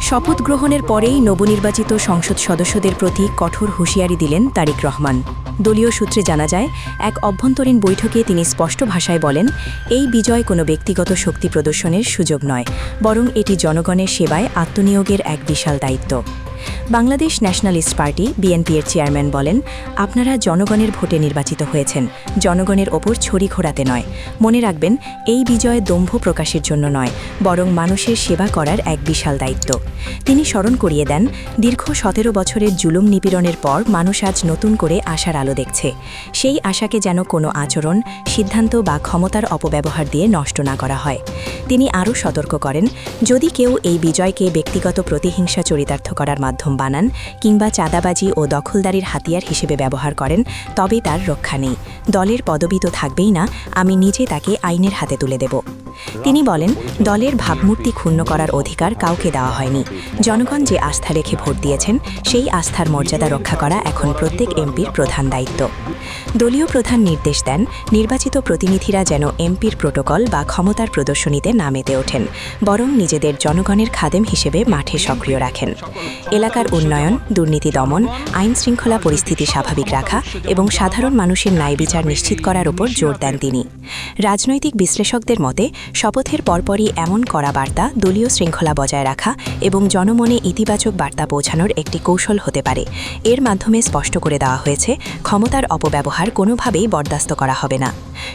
শপথ গ্রহণের পরেই নবনির্বাচিত সংসদ সদস্যদের প্রতি কঠোর হুঁশিয়ারি দিলেন তারিক রহমান। দলীয় সূত্রে জানা যায়, এক অভ্যন্তরীণ বৈঠকে তিনি স্পষ্ট ভাষায় বলেন, এই বিজয় কোনো ব্যক্তিগত শক্তি প্রদর্শনের সুযোগ নয়, বরং এটি জনগণের সেবায় আত্মনিয়োগের এক বিশাল দায়িত্ব। বাংলাদেশ ন্যাশনালিস্ট পার্টি বিএনপি এর চেয়ারম্যান বলেন, আপনারা জনগণের ভোটে নির্বাচিত হয়েছেন। জনগণের ওপর ছড়ি ঘোরাতে নয়। মনে রাখবেন, এই বিজয় দম্ভ প্রকাশের জন্য নয়, বরং মানুষের সেবা করার এক বিশাল দায়িত্ব। তিনি স্মরণ করিয়ে দেন, দীর্ঘ সতেরো বছরের জুলুম নিপীড়নের পর মানুষ আজ নতুন করে আশার আলো দেখছে। সেই আশাকে যেন কোনো আচরণ, সিদ্ধান্ত বা ক্ষমতার অপব্যবহার দিয়ে নষ্ট না করা হয়। তিনি আরও সতর্ক করেন, যদি কেউ এই বিজয়কে ব্যক্তিগত প্রতিহিংসা চরিতার্থ করার মাধ্যম বানান কিংবা চাঁদাবাজি ও দখলদারির হাতিয়ার হিসেবে ব্যবহার করেন, তবে তার রক্ষা নেই। দলের পদবি তো থাকবেই না, আমি নিজে তাকে আইনের হাতে তুলে দেব। তিনি বলেন, দলের ভাবমূর্তি ক্ষুণ্ণ করার অধিকার কাউকে দেওয়া হয়নি। জনগণ যে আস্থা রেখে ভোট দিয়েছেন, সেই আস্থার মর্যাদা রক্ষা করা এখন প্রত্যেক এমপির প্রধান দায়িত্ব। দলীয় প্রধান নির্দেশ দেন, নির্বাচিত প্রতিনিধিরা যেন এমপির প্রোটোকল বা ক্ষমতার প্রদর্শনীতে না মেতে ওঠেন, বরং নিজেদের জনগণের খাদেম হিসেবে মাঠে সক্রিয় রাখেন। এলাকার উন্নয়ন, দুর্নীতি দমন আইন শৃঙ্খলা পরিস্থিতি স্বাভাবিক রাখা এবং সাধারণ মানুষের ন্যায় বিচার নিশ্চিত করার উপর জোর দেন তিনি। রাজনৈতিক বিশ্লেষকদের মতে শপথের পরপরই এমন করা বার্তা দলীয় শৃঙ্খলা বজায় রাখা এবং জনমনে ইতিবাচক বার্তা পৌঁছানোর একটি কৌশল হতে পারে। এর মাধ্যমে স্পষ্ট করে দেওয়া হয়েছে ক্ষমতার অপব্যবহার কোনোভাবেই বরদাস্ত করা হবে না।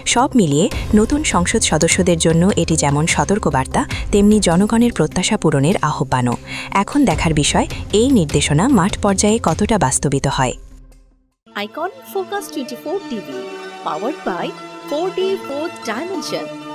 সব মিলিয়ে নতুন সংসদ সদস্যদের জন্য এটি যেমন সতর্কবার্তা তেমনি জনগণের প্রত্যাশা পূরণের আহ্বানও। এখন দেখার বিষয় এই নির্দেশনা মাঠ পর্যায়ে কতটা বাস্তবিত হয়? Icon Focus 24 TV, powered by 4D 4th Dimension.